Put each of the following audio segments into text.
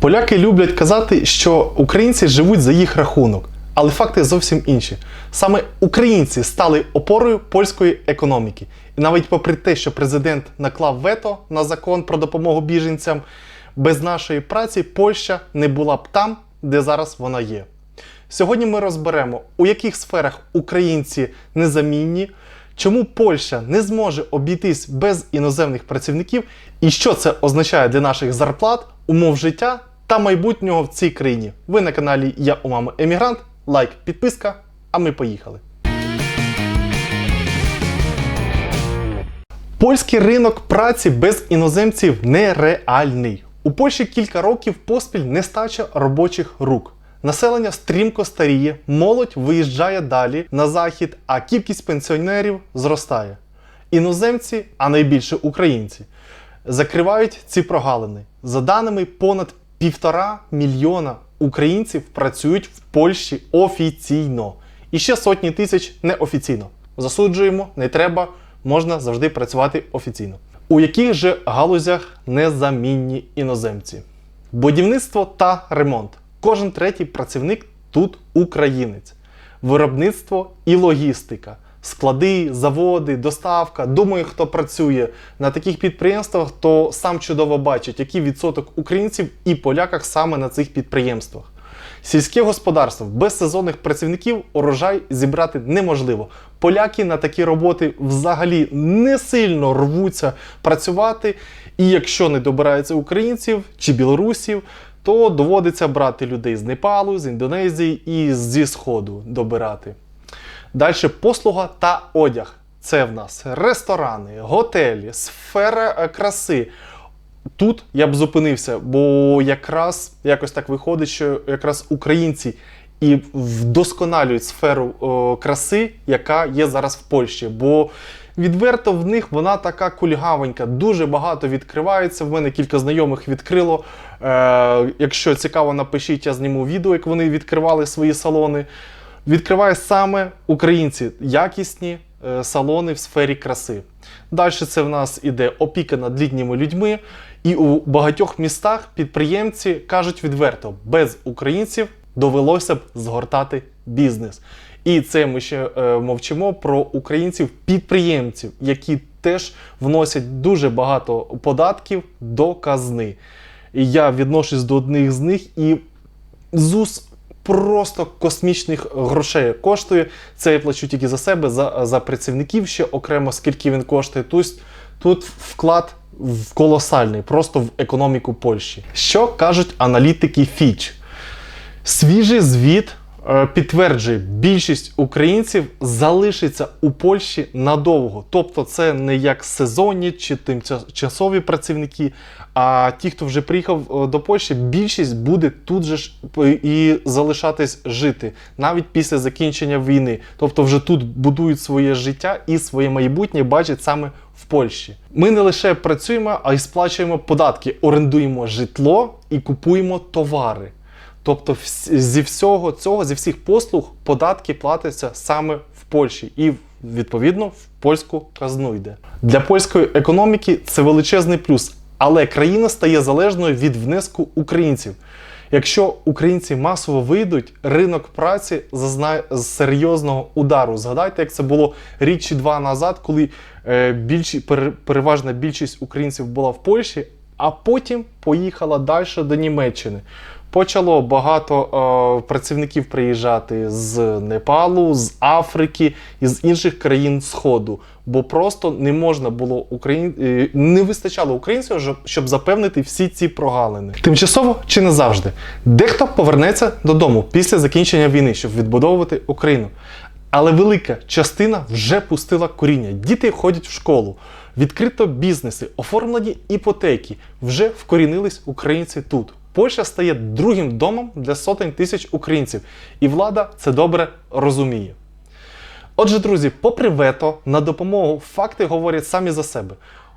Поляки люблять казати, що українці живуть за їх рахунок, але факти зовсім інші. Саме українці стали опорою польської економіки. І навіть попри те, що президент наклав вето на закон про допомогу біженцям, без нашої праці Польща не була б там, де зараз вона є. Сьогодні ми розберемо, у яких сферах українці незамінні, чому Польща не зможе обійтись без іноземних працівників, і що це означає для наших зарплат, умов життя та майбутнього в цій країні. Ви на каналі Я у мами Емігрант. Лайк, підписка, а ми поїхали. Польський ринок праці без іноземців нереальний. У Польщі кілька років поспіль нестача робочих рук. Населення стрімко старіє, молодь виїжджає далі на захід, а кількість пенсіонерів зростає. Іноземці, а найбільше українці, закривають ці прогалини. За даними понад півтора мільйона українців працюють в Польщі офіційно. І ще сотні тисяч неофіційно. Засуджуємо, не треба, можна завжди працювати офіційно. У яких же галузях незамінні іноземці? Будівництво та ремонт. Кожен третій працівник тут українець. Виробництво і логістика. Склади, заводи, доставка. Думаю, хто працює на таких підприємствах, то сам чудово бачить, який відсоток українців і поляках саме на цих підприємствах. Сільське господарство без сезонних працівників урожай зібрати неможливо. Поляки на такі роботи взагалі не сильно рвуться працювати. І якщо не добираються українців чи білорусів, то доводиться брати людей з Непалу, з Індонезії і зі Сходу добирати. Далі послуга та одяг. Це в нас ресторани, готелі, сфера е, краси. Тут я б зупинився, бо якраз якось так виходить, що якраз українці і вдосконалюють сферу о, краси, яка є зараз в Польщі. Бо відверто в них вона така кульгавенька, дуже багато відкривається. В мене кілька знайомих відкрило. Е, якщо цікаво, напишіть, я зніму відео, як вони відкривали свої салони. Відкриває саме українці якісні е, салони в сфері краси. Далі це в нас іде опіка над літніми людьми, і у багатьох містах підприємці кажуть відверто, без українців довелося б згортати бізнес. І це ми ще е, мовчимо про українців-підприємців, які теж вносять дуже багато податків до казни. І я відношусь до одних з них і ЗУС просто космічних грошей коштує. Це я плачу тільки за себе, за, за працівників ще окремо, скільки він коштує. Тут, тут вклад в колосальний, просто в економіку Польщі. Що кажуть аналітики Фіч? Свіжий звіт підтверджує, більшість українців залишиться у Польщі надовго. Тобто, це не як сезонні чи тимчасові працівники. А ті, хто вже приїхав е, до Польщі, більшість буде тут же ж і залишатись жити навіть після закінчення війни. Тобто, вже тут будують своє життя і своє майбутнє бачать саме в Польщі. Ми не лише працюємо, а й сплачуємо податки, орендуємо житло і купуємо товари. Тобто, зі всього цього, зі всіх послуг, податки платяться саме в Польщі і відповідно в польську казну йде. Для польської економіки це величезний плюс, але країна стає залежною від внеску українців. Якщо українці масово вийдуть, ринок праці зазнає серйозного удару. Згадайте, як це було рік чи два назад, коли е, більші, пере- переважна більшість українців була в Польщі, а потім поїхала далі до Німеччини. Почало багато е, працівників приїжджати з Непалу, з Африки і з інших країн Сходу, бо просто не можна було Україн... е, не вистачало українців, щоб- щоб запевнити всі ці прогалини. Тимчасово чи не завжди. Дехто повернеться додому після закінчення війни, щоб відбудовувати Україну. Але велика частина вже пустила коріння. Діти ходять в школу, відкрито бізнеси, оформлені іпотеки. Вже вкорінились українці тут. Польща стає другим домом для сотень тисяч українців, і влада це добре розуміє. Отже, друзі, попри вето на допомогу, факти говорять самі за себе.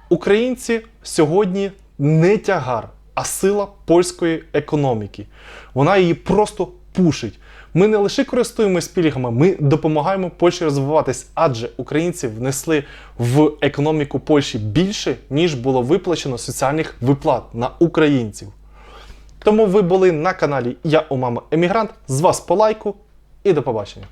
Українці сьогодні не тягар, а сила польської економіки. Вона її просто пушить. Ми не лише користуємось пільгами, ми допомагаємо Польщі розвиватись, адже українці внесли в економіку Польщі більше, ніж було виплачено соціальних виплат на українців. Тому ви були на каналі Я у мама Емігрант. З вас по лайку і до побачення.